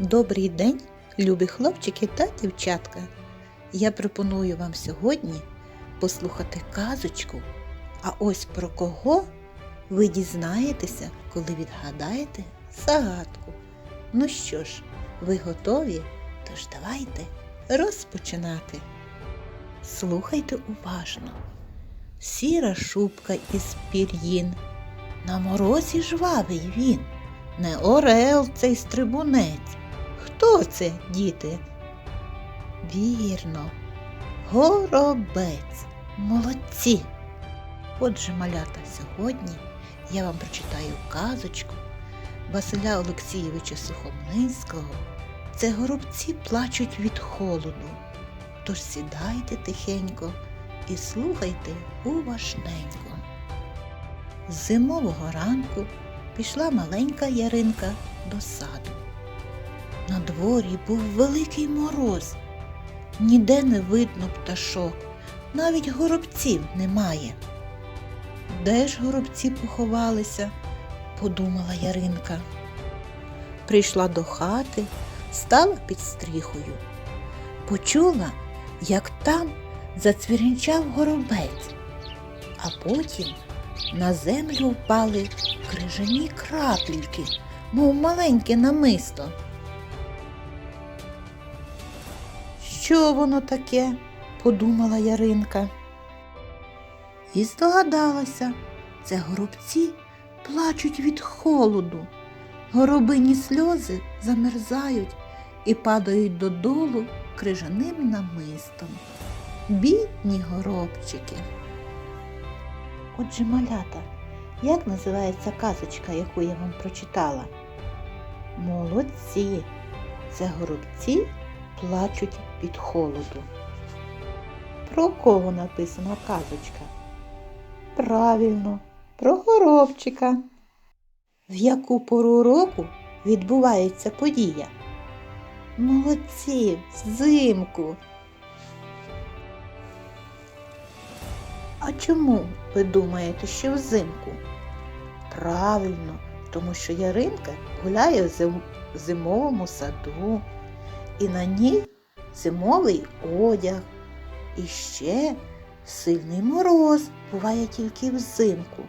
Добрий день, любі хлопчики та дівчатка. Я пропоную вам сьогодні послухати казочку. А ось про кого ви дізнаєтеся, коли відгадаєте загадку. Ну що ж, ви готові? Тож давайте розпочинати. Слухайте уважно. Сіра шубка із пір'їн. На морозі жвавий він. Не орел цей стрибунець. Хто це, діти? Вірно, горобець. Молодці. Отже, малята, сьогодні я вам прочитаю казочку Василя Олексійовича Сухомлинського. Це горобці плачуть від холоду. Тож сідайте тихенько і слухайте уважненько. З зимового ранку пішла маленька Яринка до саду. На дворі був великий мороз. Ніде не видно пташок, навіть горобців немає. Де ж горобці поховалися? подумала Яринка. Прийшла до хати, стала під стріхою. Почула, як там зацвірінчав горобець, а потім на землю впали крижані крапельки, мов маленьке намисто. Що воно таке? подумала Яринка. І здогадалася, це горобці плачуть від холоду. Горобині сльози замерзають і падають додолу крижаним намистом. Бідні горобчики. Отже, малята, як називається казочка, яку я вам прочитала? Молодці. Це горобці плачуть від холоду. Про кого написана казочка? Правильно, про горобчика. В яку пору року відбувається подія? Молодці, взимку. А чому ви думаєте, що взимку? Правильно, тому що Яринка гуляє в зим- зимовому саду, і на ній зимовий одяг. І ще сильний мороз буває тільки взимку.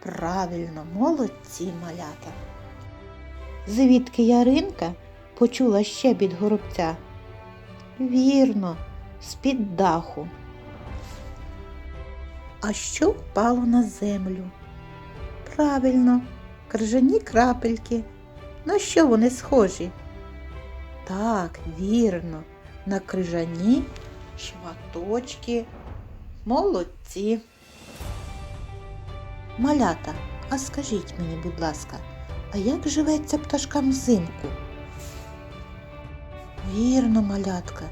Правильно, молодці малята. Звідки Яринка почула щебіт горобця? Вірно, з-під даху. А що впало на землю? Правильно, крижані крапельки. На що вони схожі? Так, вірно, на крижані шматочки. Молодці. Малята, а скажіть мені, будь ласка, а як живеться пташкам взимку? Вірно, малятка,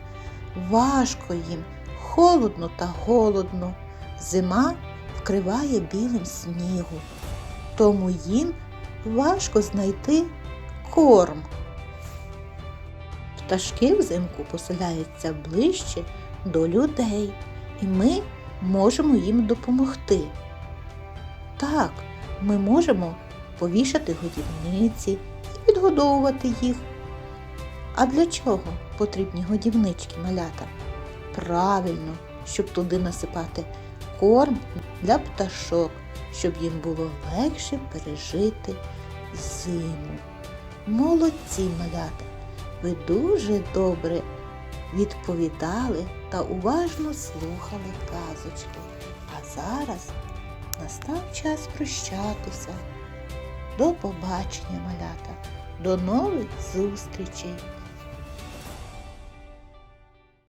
важко їм, холодно та голодно. Зима вкриває білим снігу, тому їм важко знайти корм. Пташки взимку поселяються ближче до людей, і ми можемо їм допомогти. Так, ми можемо повішати годівниці і підгодовувати їх. А для чого потрібні годівнички малята? Правильно, щоб туди насипати корм для пташок, щоб їм було легше пережити зиму. Молодці малята! Ви дуже добре відповідали та уважно слухали казочки. А зараз настав час прощатися. До побачення, малята, до нових зустрічей!